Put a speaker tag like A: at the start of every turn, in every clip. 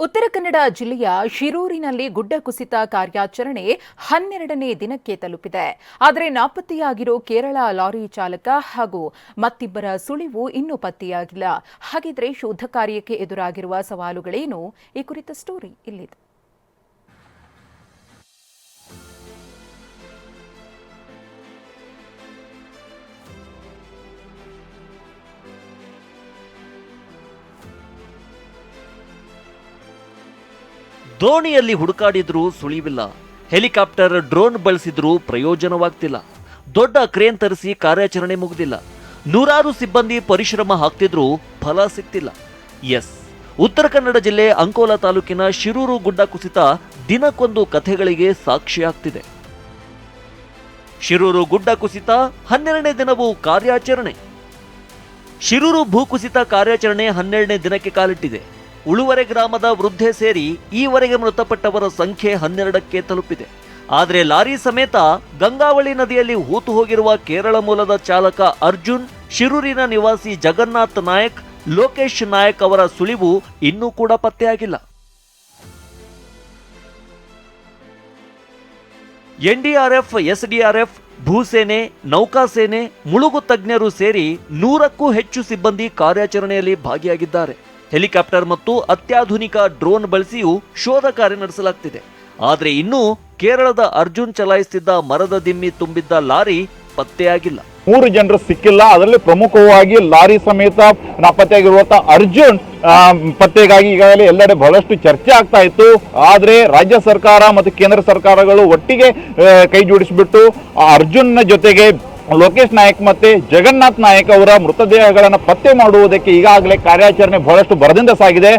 A: ಉತ್ತರ ಕನ್ನಡ ಜಿಲ್ಲೆಯ ಶಿರೂರಿನಲ್ಲಿ ಗುಡ್ಡ ಕುಸಿತ ಕಾರ್ಯಾಚರಣೆ ಹನ್ನೆರಡನೇ ದಿನಕ್ಕೆ ತಲುಪಿದೆ. ಆದರೆ ನಾಪತ್ತೆಯಾಗಿರೋ ಕೇರಳ ಲಾರಿ ಚಾಲಕ ಹಾಗೂ ಮತ್ತಿಬ್ಬರ ಸುಳಿವು ಇನ್ನೂ ಪತ್ತೆಯಾಗಿಲ್ಲ. ಹಾಗಿದ್ರೆ ಶೋಧ ಕಾರ್ಯಕ್ಕೆ ಎದುರಾಗಿರುವ ಸವಾಲುಗಳೇನು? ಈ ಕುರಿತ ಸ್ಟೋರಿ ಇಲ್ಲಿದೆ.
B: ದೋಣಿಯಲ್ಲಿ ಹುಡುಕಾಡಿದ್ರೂ ಸುಳಿವಿಲ್ಲ. ಹೆಲಿಕಾಪ್ಟರ್ ಡ್ರೋನ್ ಬಳಸಿದ್ರೂ ಪ್ರಯೋಜನವಾಗ್ತಿಲ್ಲ. ದೊಡ್ಡ ಕ್ರೇನ್ ತರಿಸಿ ಕಾರ್ಯಾಚರಣೆ ಮುಗಿದಿಲ್ಲ. ನೂರಾರು ಸಿಬ್ಬಂದಿ ಪರಿಶ್ರಮ ಹಾಕ್ತಿದ್ರೂ ಫಲ ಸಿಗ್ತಿಲ್ಲ ಎಸ್. ಉತ್ತರ ಕನ್ನಡ ಜಿಲ್ಲೆ ಅಂಕೋಲಾ ತಾಲೂಕಿನ ಶಿರೂರು ಗುಡ್ಡ ಕುಸಿತ ದಿನಕ್ಕೊಂದು ಕಥೆಗಳಿಗೆ ಸಾಕ್ಷಿಯಾಗ್ತಿದೆ. ಶಿರೂರು ಗುಡ್ಡ ಕುಸಿತ ಹನ್ನೆರಡನೇ ದಿನವೂ ಕಾರ್ಯಾಚರಣೆ. ಶಿರೂರು ಭೂಕುಸಿತ ಕಾರ್ಯಾಚರಣೆ ಹನ್ನೆರಡನೇ ದಿನಕ್ಕೆ ಕಾಲಿಟ್ಟಿದೆ. ಉಳುವರೆ ಗ್ರಾಮದ ವೃದ್ಧೆ ಸೇರಿ ಈವರೆಗೆ ಮೃತಪಟ್ಟವರ ಸಂಖ್ಯೆ ಹನ್ನೆರಡಕ್ಕೆ ತಲುಪಿದೆ. ಆದರೆ ಲಾರಿ ಸಮೇತ ಗಂಗಾವಳಿ ನದಿಯಲ್ಲಿ ಹೂತು ಹೋಗಿರುವ ಕೇರಳ ಮೂಲದ ಚಾಲಕ ಅರ್ಜುನ್, ಶಿರೂರಿನ ನಿವಾಸಿ ಜಗನ್ನಾಥ್ ನಾಯಕ್, ಲೋಕೇಶ್ ನಾಯಕ್ ಅವರ ಸುಳಿವು ಇನ್ನೂ ಕೂಡ ಪತ್ತೆಯಾಗಿಲ್ಲ. ಎನ್ಡಿಆರ್ಎಫ್, ಎಸ್ಡಿಆರ್ಎಫ್, ಭೂಸೇನೆ ನೌಕಾಸೇನೆ ಮುಳುಗು ತಜ್ಞರು ಸೇರಿ ನೂರಕ್ಕೂ ಹೆಚ್ಚು ಸಿಬ್ಬಂದಿ ಕಾರ್ಯಾಚರಣೆಯಲ್ಲಿ ಭಾಗಿಯಾಗಿದ್ದಾರೆ. ಹೆಲಿಕಾಪ್ಟರ್ ಮತ್ತು ಅತ್ಯಾಧುನಿಕ ಡ್ರೋನ್ ಬಳಸಿಯೂ ಶೋಧ ಕಾರ್ಯ ನಡೆಸಲಾಗ್ತಿದೆ. ಆದರೆ ಇನ್ನೂ ಕೇರಳದ ಅರ್ಜುನ್ ಚಲಾಯಿಸುತ್ತಿದ್ದ ಮರದ ದಿಮ್ಮಿ ತುಂಬಿದ್ದ ಲಾರಿ ಪತ್ತೆಯಾಗಿಲ್ಲ.
C: ಮೂರು ಜನರು ಸಿಕ್ಕಿಲ್ಲ, ಅದರಲ್ಲಿ ಪ್ರಮುಖವಾಗಿ ಲಾರಿ ಸಮೇತ ನಾಪತ್ತೆಯಾಗಿರುವಂತಹ ಅರ್ಜುನ್ ಪತ್ತೆಗಾಗಿ ಈಗಾಗಲೇ ಎಲ್ಲೆಡೆ ಬಹಳಷ್ಟು ಚರ್ಚೆ ಆಗ್ತಾ ಇತ್ತು. ಆದರೆ ರಾಜ್ಯ ಸರ್ಕಾರ ಮತ್ತು ಕೇಂದ್ರ ಸರ್ಕಾರಗಳು ಒಟ್ಟಿಗೆ ಕೈ ಜೋಡಿಸಿಬಿಟ್ಟು ಅರ್ಜುನ್ನ ಜೊತೆಗೆ ಲೋಕೇಶ್ ನಾಯಕ್ ಮತ್ತೆ ಜಗನ್ನಾಥ್ ನಾಯಕ್ ಅವರ ಮೃತದೇಹಗಳನ್ನು ಪತ್ತೆ ಮಾಡುವುದಕ್ಕೆ ಈಗಾಗಲೇ ಕಾರ್ಯಾಚರಣೆ ಬಹಳಷ್ಟು ಭರದಿಂದ ಸಾಗಿದೆ.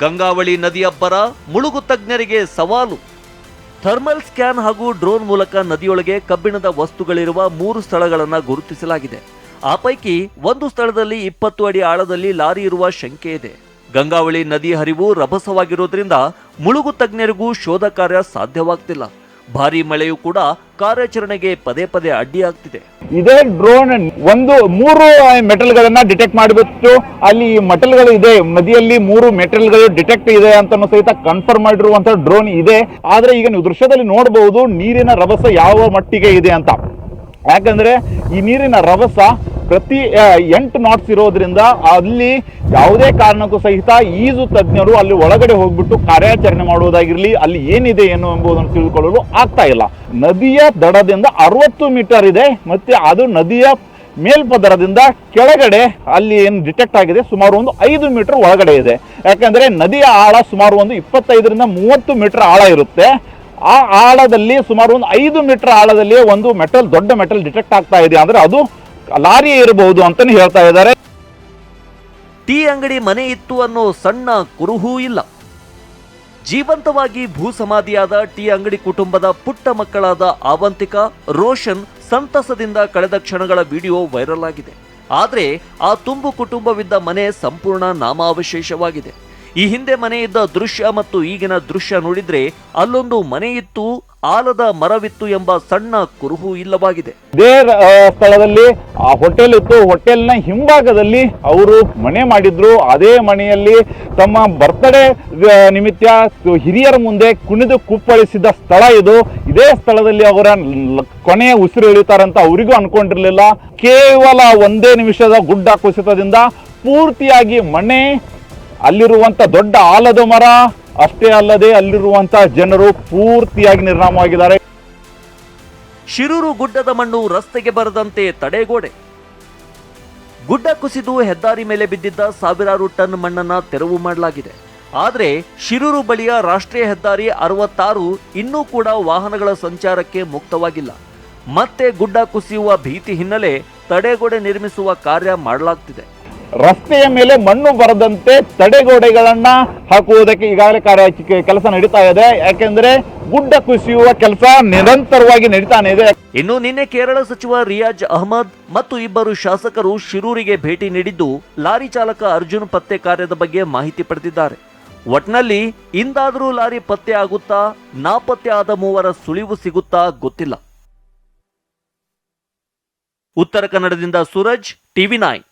B: ಗಂಗಾವಳಿ ನದಿಯಬ್ಬರ ಮುಳುಗು ತಜ್ಞರಿಗೆ ಸವಾಲು. ಥರ್ಮಲ್ ಸ್ಕ್ಯಾನ್ ಹಾಗೂ ಡ್ರೋನ್ ಮೂಲಕ ನದಿಯೊಳಗೆ ಕಬ್ಬಿಣದ ವಸ್ತುಗಳಿರುವ ಮೂರು ಸ್ಥಳಗಳನ್ನು ಗುರುತಿಸಲಾಗಿದೆ. ಆ ಪೈಕಿ ಒಂದು ಸ್ಥಳದಲ್ಲಿ ಇಪ್ಪತ್ತು ಅಡಿ ಆಳದಲ್ಲಿ ಲಾರಿ ಇರುವ ಶಂಕೆ ಇದೆ. ಗಂಗಾವಳಿ ನದಿ ಹರಿವು ರಭಸವಾಗಿರೋದ್ರಿಂದ ಮುಳುಗು ತಜ್ಞರಿಗೂ ಶೋಧ ಕಾರ್ಯ ಸಾಧ್ಯವಾಗ್ತಿಲ್ಲ. ಭಾರೀ ಮಳೆಯೂ ಕೂಡ ಕಾರ್ಯಾಚರಣೆಗೆ ಪದೇ ಪದೇ ಅಡ್ಡಿಯಾಗ್ತಿದೆ.
C: ಇದೇ ಡ್ರೋನ್ ಒಂದು ಮೂರು ಮೆಟಲ್ ಗಳನ್ನ ಡಿಟೆಕ್ಟ್ ಮಾಡಿಬಿಟ್ಟು ಅಲ್ಲಿ ಮೆಟಲ್ಗಳು ಇದೆ. ನದಿಯಲ್ಲಿ ಮೂರು ಮೆಟಲ್ಗಳು ಡಿಟೆಕ್ಟ್ ಇದೆ ಅಂತ ಸಹಿತ ಕನ್ಫರ್ಮ್ ಮಾಡಿರುವಂತಹ ಡ್ರೋನ್ ಇದೆ. ಆದ್ರೆ ಈಗ ನೀವು ದೃಶ್ಯದಲ್ಲಿ ನೋಡಬಹುದು ನೀರಿನ ರಭಸ ಯಾವ ಮಟ್ಟಿಗೆ ಇದೆ ಅಂತ. ಯಾಕಂದ್ರೆ ಈ ನೀರಿನ ರಭಸ ಪ್ರತಿ ಎಂಟು ನಾಟ್ಸ್ ಇರೋದ್ರಿಂದ ಅಲ್ಲಿ ಯಾವುದೇ ಕಾರಣಕ್ಕೂ ಸಹಿತ ಈಜು ತಜ್ಞರು ಅಲ್ಲಿ ಒಳಗಡೆ ಹೋಗ್ಬಿಟ್ಟು ಕಾರ್ಯಾಚರಣೆ ಮಾಡುವುದಾಗಿರಲಿ, ಅಲ್ಲಿ ಏನಿದೆ ಏನು ಎಂಬುದನ್ನು ತಿಳ್ಕೊಳ್ಳಲು ಆಗ್ತಾ ಇಲ್ಲ. ನದಿಯ ದಡದಿಂದ ಅರವತ್ತು ಮೀಟರ್ ಇದೆ, ಮತ್ತೆ ಅದು ನದಿಯ ಮೇಲ್ಪದರದಿಂದ ಕೆಳಗಡೆ ಅಲ್ಲಿ ಏನು ಡಿಟೆಕ್ಟ್ ಆಗಿದೆ, ಸುಮಾರು ಒಂದು ಐದು ಮೀಟರ್ ಒಳಗಡೆ ಇದೆ. ಯಾಕಂದ್ರೆ ನದಿಯ ಆಳ ಸುಮಾರು ಒಂದು ಇಪ್ಪತ್ತೈದರಿಂದ ಮೂವತ್ತು ಮೀಟರ್ ಆಳ ಇರುತ್ತೆ. ಆ ಆಳದಲ್ಲಿ ಸುಮಾರು ಒಂದು ಐದು ಮೀಟರ್ ಆಳದಲ್ಲಿ ಒಂದು ಮೆಟಲ್, ದೊಡ್ಡ ಮೆಟಲ್ ಡಿಟೆಕ್ಟ್ ಆಗ್ತಾ ಇದೆ. ಅಂದ್ರೆ ಅದು ಲಾರಿ ಇರಬಹುದು ಅಂತಾನೆ ಹೇಳ್ತಾ ಇದ್ದಾರೆ.
B: ಟೀ ಅಂಗಡಿ ಮನೆ ಇತ್ತು ಅನ್ನೋ ಸಣ್ಣ ಕುರುಹೂ ಇಲ್ಲ. ಜೀವಂತವಾಗಿ ಭೂಸಮಾಧಿಯಾದ ಟೀ ಅಂಗಡಿ ಕುಟುಂಬದ ಪುಟ್ಟ ಮಕ್ಕಳಾದ ಅವಂತಿಕಾ ರೋಷನ್ ಸಂತಸದಿಂದ ಕಳೆದ ಕ್ಷಣಗಳ ವಿಡಿಯೋ ವೈರಲ್ ಆಗಿದೆ. ಆದರೆ ಆ ತುಂಬು ಕುಟುಂಬವಿದ್ದ ಮನೆ ಸಂಪೂರ್ಣ ನಾಮಾವಶೇಷವಾಗಿದೆ. ಈ ಹಿಂದೆ ಮನೆ ಇದ್ದ ದೃಶ್ಯ ಮತ್ತು ಈಗಿನ ದೃಶ್ಯ ನೋಡಿದ್ರೆ ಅಲ್ಲೊಂದು ಮನೆ ಇತ್ತು ಆಲದ ಮರವಿತ್ತು ಎಂಬ ಸಣ್ಣ ಕುರುಹು ಇಲ್ಲವಾಗಿದೆ.
C: ಇದೇ ಸ್ಥಳದಲ್ಲಿ, ಆ ಹೋಟೆಲ್ ಇತ್ತು. ಹೋಟೆಲ್ನ ಹಿಂಭಾಗದಲ್ಲಿ ಅವರು ಮನೆ ಮಾಡಿದ್ರು. ಅದೇ ಮನೆಯಲ್ಲಿ ತಮ್ಮ ಬರ್ತ್ಡೇ ನಿಮಿತ್ತ ಹಿರಿಯರ ಮುಂದೆ ಕುಣಿದು ಕುಪ್ಪಳಿಸಿದ ಸ್ಥಳ ಇದು. ಇದೇ ಸ್ಥಳದಲ್ಲಿ ಅವರ ಕೊನೆಯ ಉಸಿರು ಎಳಿತಾರಂತ ಅವರಿಗೂ ಅನ್ಕೊಂಡಿರ್ಲಿಲ್ಲ. ಕೇವಲ ಒಂದೇ ನಿಮಿಷದ ಗುಡ್ಡ ಕುಸಿತದಿಂದ ಪೂರ್ತಿಯಾಗಿ ಮನೆ, ಅಲ್ಲಿರುವಂತ ದೊಡ್ಡ ಆಲದ ಮರ ಅಷ್ಟೇ ಅಲ್ಲದೆ ಅಲ್ಲಿರುವಂತಹ ಜನರು ಪೂರ್ತಿಯಾಗಿ ನಿರ್ನಾಮವಾಗಿದ್ದಾರೆ.
B: ಶಿರೂರು ಗುಡ್ಡದ ಮಣ್ಣು ರಸ್ತೆಗೆ ಬರದಂತೆ ತಡೆಗೋಡೆ. ಗುಡ್ಡ ಕುಸಿದು ಹೆದ್ದಾರಿ ಮೇಲೆ ಬಿದ್ದಿದ್ದ ಸಾವಿರಾರು ಟನ್ ಮಣ್ಣನ್ನ ತೆರವು ಮಾಡಲಾಗಿದೆ. ಆದರೆ ಶಿರೂರು ಬಳಿಯ ರಾಷ್ಟ್ರೀಯ ಹೆದ್ದಾರಿ ಅರವತ್ತಾರು ಇನ್ನೂ ಕೂಡ ವಾಹನಗಳ ಸಂಚಾರಕ್ಕೆ ಮುಕ್ತವಾಗಿಲ್ಲ. ಮತ್ತೆ ಗುಡ್ಡ ಕುಸಿಯುವ ಭೀತಿ ಹಿನ್ನೆಲೆ ತಡೆಗೋಡೆ ನಿರ್ಮಿಸುವ ಕಾರ್ಯ ಮಾಡಲಾಗ್ತಿದೆ.
C: ರಸ್ತೆಯ ಮೇಲೆ ಮಣ್ಣು ಬರದಂತೆ ತಡೆಗೋಡೆಗಳನ್ನ ಹಾಕುವುದಕ್ಕೆ ಈಗಾಗಲೇ ಕಾರ್ಯ ಕೆಲಸ ನಡೀತಾ ಇದೆ. ಯಾಕೆಂದ್ರೆ ಗುಡ್ಡ ಕುಸಿಯುವ ಕೆಲಸ ನಿರಂತರವಾಗಿ ನಡೀತಾನೆ ಇದೆ.
B: ಇನ್ನು ನಿನ್ನೆ ಕೇರಳ ಸಚಿವ ರಿಯಾಜ್ ಅಹಮದ್ ಮತ್ತು ಇಬ್ಬರು ಶಾಸಕರು ಶಿರೂರಿಗೆ ಭೇಟಿ ನೀಡಿದ್ದು ಲಾರಿ ಚಾಲಕ ಅರ್ಜುನ್ ಪತ್ತೆ ಕಾರ್ಯದ ಬಗ್ಗೆ ಮಾಹಿತಿ ಪಡೆದಿದ್ದಾರೆ. ಒಟ್ನಲ್ಲಿ ಇಂದಾದರೂ ಲಾರಿ ಪತ್ತೆ ಆಗುತ್ತಾ, ನಾಪತ್ತೆ ಆದ ಮೂವರ ಸುಳಿವು ಸಿಗುತ್ತಾ ಗೊತ್ತಿಲ್ಲ. ಉತ್ತರ ಕನ್ನಡದಿಂದ ಸೂರಜ್, ಟಿವಿ ನೈನ್.